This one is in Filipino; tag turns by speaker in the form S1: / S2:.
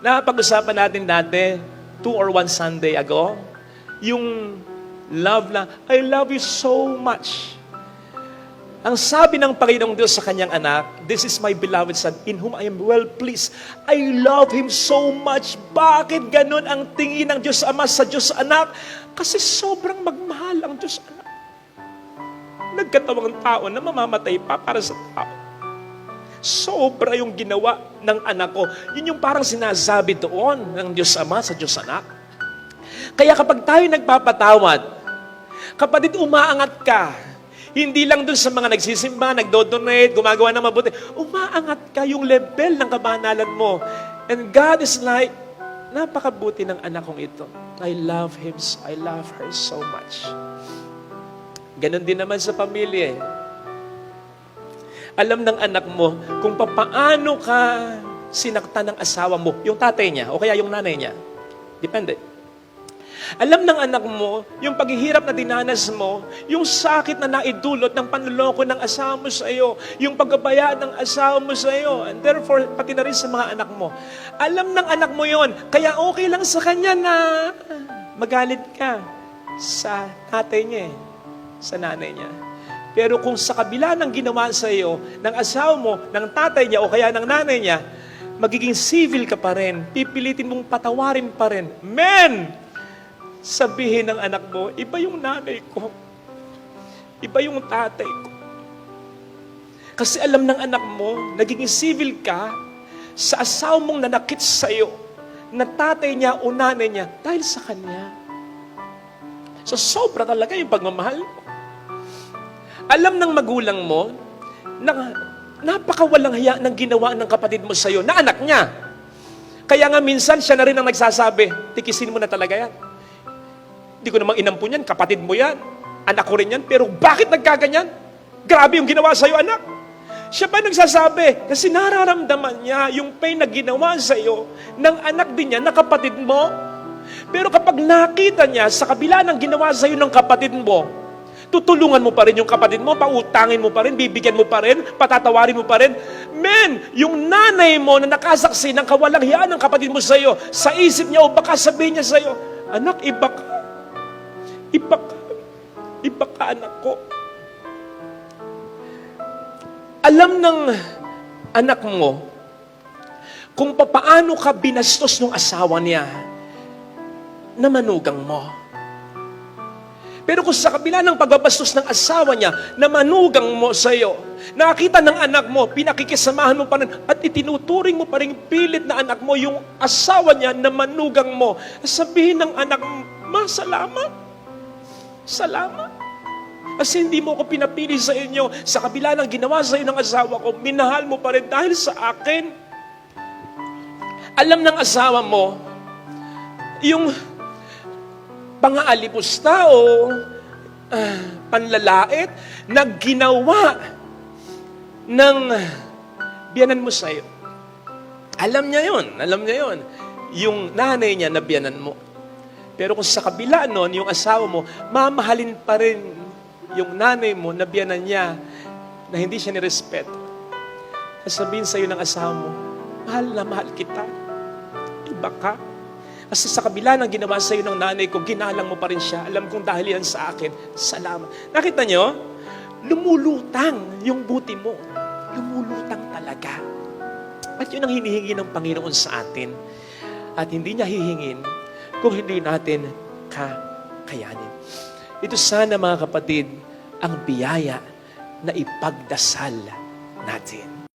S1: Napag-usapan natin dati, two or one Sunday ago, yung love na, I love you so much. Ang sabi ng Panginoong Diyos sa kanyang anak, This is my beloved son, in whom I am well pleased. I love him so much. Bakit ganun ang tingin ng Diyos Ama sa Diyos Anak? Kasi sobrang magmahal ang Diyos Anak. Nagkatawang tao na mamamatay pa para sa tao. Sobra yung ginawa ng anak ko. Yun yung parang sinasabi doon ng Diyos Ama sa Diyos Anak. Kaya kapag tayo nagpapatawad, kapatid umaangat ka, hindi lang dun sa mga nagsisimba, nagdo-donate, gumagawa ng mabuti, umaangat ka yung level ng kabanalan mo. And God is like, napakabuti ng anak kong ito. I love him, I love her so much. Ganon din naman sa pamilya eh alam ng anak mo kung papaano ka sinaktan ng asawa mo, yung tatay niya o kaya yung nanay niya. Depende. Alam ng anak mo, yung paghihirap na dinanas mo, yung sakit na naidulot ng panloloko ng asawa mo sa iyo, yung pagkabayaan ng asawa mo sa iyo, and therefore, pati na rin sa mga anak mo. Alam ng anak mo yon, kaya okay lang sa kanya na magalit ka sa tatay niya, eh, sa nanay niya. Pero kung sa kabila ng ginawa sa iyo, ng asawa mo, ng tatay niya o kaya ng nanay niya, magiging civil ka pa rin. Pipilitin mong patawarin pa rin. Men! Sabihin ng anak mo, iba yung nanay ko. Iba yung tatay ko. Kasi alam ng anak mo, nagiging civil ka sa asawa mong nanakit sa iyo, na tatay niya o nanay niya, dahil sa kanya. So sobra talaga yung pagmamahal mo. Alam ng magulang mo na napakawalang hiya ng ginawa ng kapatid mo sa'yo na anak niya. Kaya nga minsan siya na rin ang nagsasabi, tikisin mo na talaga yan. Hindi ko namang inampun yan, kapatid mo yan. Anak ko rin yan, pero bakit nagkaganyan? Grabe yung ginawa sa'yo, anak. Siya pa nagsasabi, kasi nararamdaman niya yung pain na ginawa sa'yo ng anak din niya na kapatid mo. Pero kapag nakita niya sa kabila ng ginawa sa'yo ng kapatid mo, tutulungan mo pa rin yung kapatid mo, pautangin mo pa rin, bibigyan mo pa rin, patatawarin mo pa rin. Men, yung nanay mo na nakasaksi ng kawalang hiyaan ng kapatid mo sa iyo, sa isip niya o baka sabihin niya sa iyo, anak, iba ka. Iba ka. Iba anak ko. Alam ng anak mo kung papaano ka binastos ng asawa niya na manugang mo. Pero kung sa kabila ng pagbabastos ng asawa niya na manugang mo sa iyo, nakita ng anak mo, pinakikisamahan mo pa rin at itinuturing mo pa rin pilit na anak mo yung asawa niya na manugang mo, sabihin ng anak mo, Ma, salamat. Salamat. Kasi hindi mo ko pinapili sa inyo, sa kabila ng ginawa sa iyo ng asawa ko, minahal mo pa rin dahil sa akin. Alam ng asawa mo, yung pang-aalipusta o ah, panlalait na ginawa ng biyanan mo sa'yo. Alam niya yon, alam niya yon. Yung nanay niya na biyanan mo. Pero kung sa kabila nun, yung asawa mo, mamahalin pa rin yung nanay mo na biyanan niya na hindi siya nirespeto. Sasabihin sa'yo ng asawa mo, mahal na mahal kita. Iba ka. Kasi sa kabila ng ginawa sa iyo ng nanay ko, ginalang mo pa rin siya. Alam kong dahil yan sa akin, salamat. Nakita nyo? Lumulutang yung buti mo. Lumulutang talaga. At yun ang hinihingi ng Panginoon sa atin. At hindi niya hihingin kung hindi natin kakayanin. Ito sana mga kapatid, ang biyaya na ipagdasal natin.